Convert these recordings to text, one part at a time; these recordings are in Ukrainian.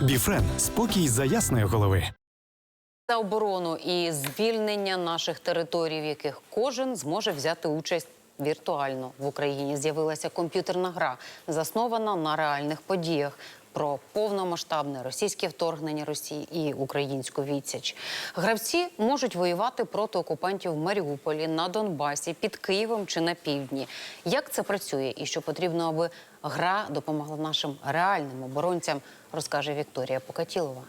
Біфрен спокій за ясної голови. За оборону і звільнення наших територій, в яких кожен зможе взяти участь віртуально в Україні. З'явилася комп'ютерна гра, заснована на реальних подіях. Про повномасштабне російське вторгнення Росії і українську відсіч гравці можуть воювати проти окупантів в Маріуполі, на Донбасі, під Києвом чи на півдні. Як це працює і що потрібно, аби гра допомогла нашим реальним оборонцям, розкаже Вікторія Покатілова.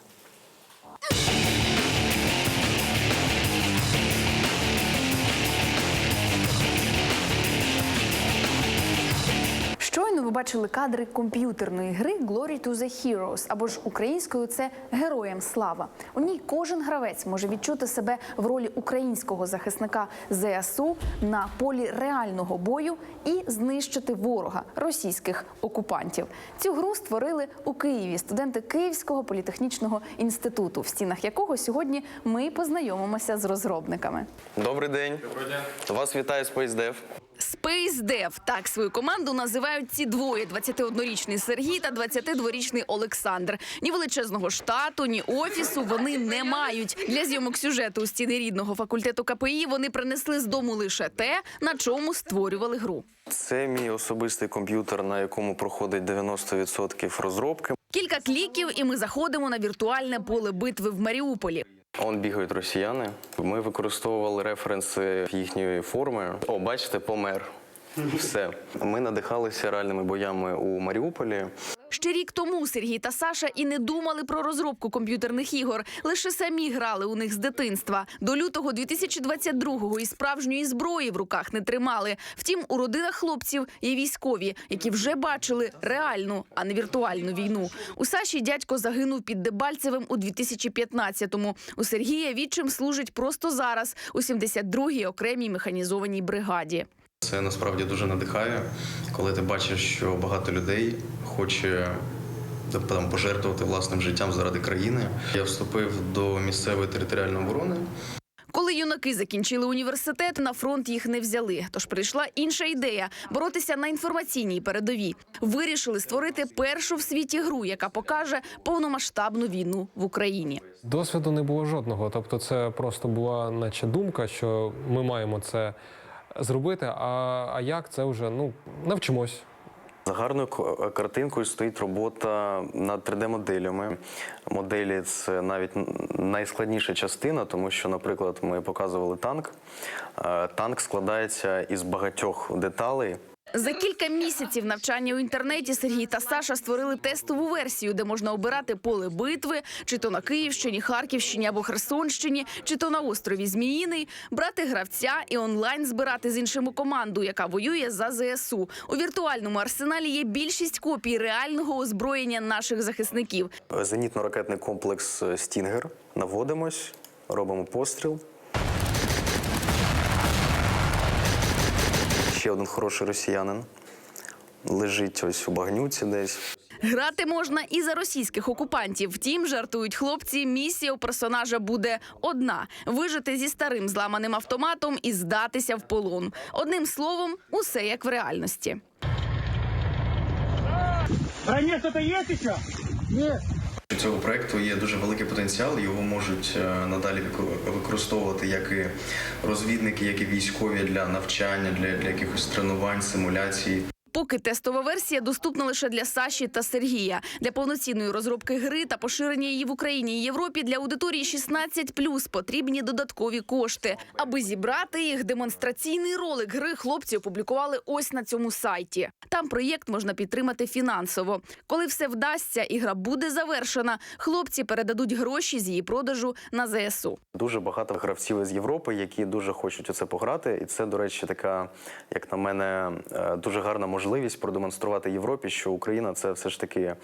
Ви бачили кадри комп'ютерної гри Glory to the Heroes, або ж українською це Героям слава. У ній кожен гравець може відчути себе в ролі українського захисника ЗСУ на полі реального бою і знищити ворога російських окупантів. Цю гру створили у Києві студенти Київського політехнічного інституту, в стінах якого сьогодні ми познайомимося з розробниками. Добрий день. Вас вітає SpaceDev. Space Dev – так свою команду називають ці двоє: 21-річний Сергій та 22-річний Олександр. Ні величезного штату, ні офісу вони не мають. Для зйомок сюжету у стіни рідного факультету КПІ вони принесли з дому лише те, на чому створювали гру. Це мій особистий комп'ютер, на якому проходить 90% розробки. Кілька кліків, і ми заходимо на віртуальне поле битви в Маріуполі. Он бігають росіяни. Ми використовували референси їхньої форми. О, бачите, помер. Все. Ми надихалися реальними боями у Маріуполі. Ще рік тому Сергій та Саша і не думали про розробку комп'ютерних ігор. Лише самі грали у них з дитинства. До лютого 2022-го і справжньої зброї в руках не тримали. Втім, у родинах хлопців є військові, які вже бачили реальну, а не віртуальну війну. У Саші дядько загинув під Дебальцевим у 2015-му. У Сергія відчим служить просто зараз у 72-й окремій механізованій бригаді. Це насправді дуже надихає, коли ти бачиш, що багато людей хоче там, пожертвувати власним життям заради країни. Я вступив до місцевої територіальної оборони. Коли юнаки закінчили університет, на фронт їх не взяли. Тож прийшла інша ідея боротися на інформаційній передовій. Вирішили створити першу в світі гру, яка покаже повномасштабну війну в Україні. Досвіду не було жодного. Тобто, це просто була наче думка, що ми маємо це зробити. А, а як це вже ну навчимось. За гарною картинкою стоїть робота над 3D-моделями. Моделі це навіть найскладніша частина, тому що, наприклад, ми показували танк. Е, Танк складається із багатьох деталей. За кілька місяців навчання у інтернеті Сергій та Саша створили тестову версію, де можна обирати поле битви, чи то на Київщині, Харківщині або Херсонщині, чи то на острові Зміїний, брати гравця і онлайн збирати з іншими команду, яка воює за ЗСУ. У віртуальному арсеналі є більшість копій реального озброєння наших захисників. Зенітно-ракетний комплекс Стінгер. Наводимось, робимо постріл. Ще один хороший росіянин. Лежить ось у багнюці десь. Грати можна і за російських окупантів. Втім, жартують хлопці. Місія у персонажа буде одна: вижити зі старим зламаним автоматом і здатися в полон. Одним словом, усе як в реальності. В броне кто-то есть еще? У цього проекту є дуже великий потенціал. Його можуть е, надалі використовувати як і розвідники, як і військові для навчання, для, для якихось тренувань, симуляцій. Поки тестова версія доступна лише для Саші та Сергія. Для повноцінної розробки гри та поширення її в Україні і Європі для аудиторії 16+, потрібні додаткові кошти. Аби зібрати їх, демонстраційний ролик гри хлопці опублікували ось на цьому сайті. Там проєкт можна підтримати фінансово. Коли все вдасться і гра буде завершена, хлопці передадуть гроші з її продажу на ЗСУ. Дуже багато гравців із Європи, які дуже хочуть у це пограти. І це, до речі, така, як на мене, е, дуже гарна можливість продемонструвати Європі, що Україна це все ж таки.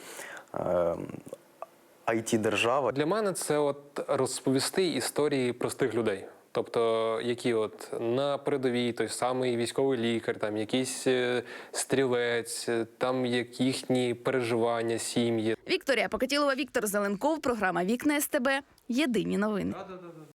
it держава Для мене це от розповісти історії простих людей. Тобто, які от на передовій той самий військовий лікар, там якийсь е, стрілець, е, там як їхні переживання, сім'ї. Вікторія Покатілова, Віктор Зеленков. Програма Вікна СТБ. Єдині новини.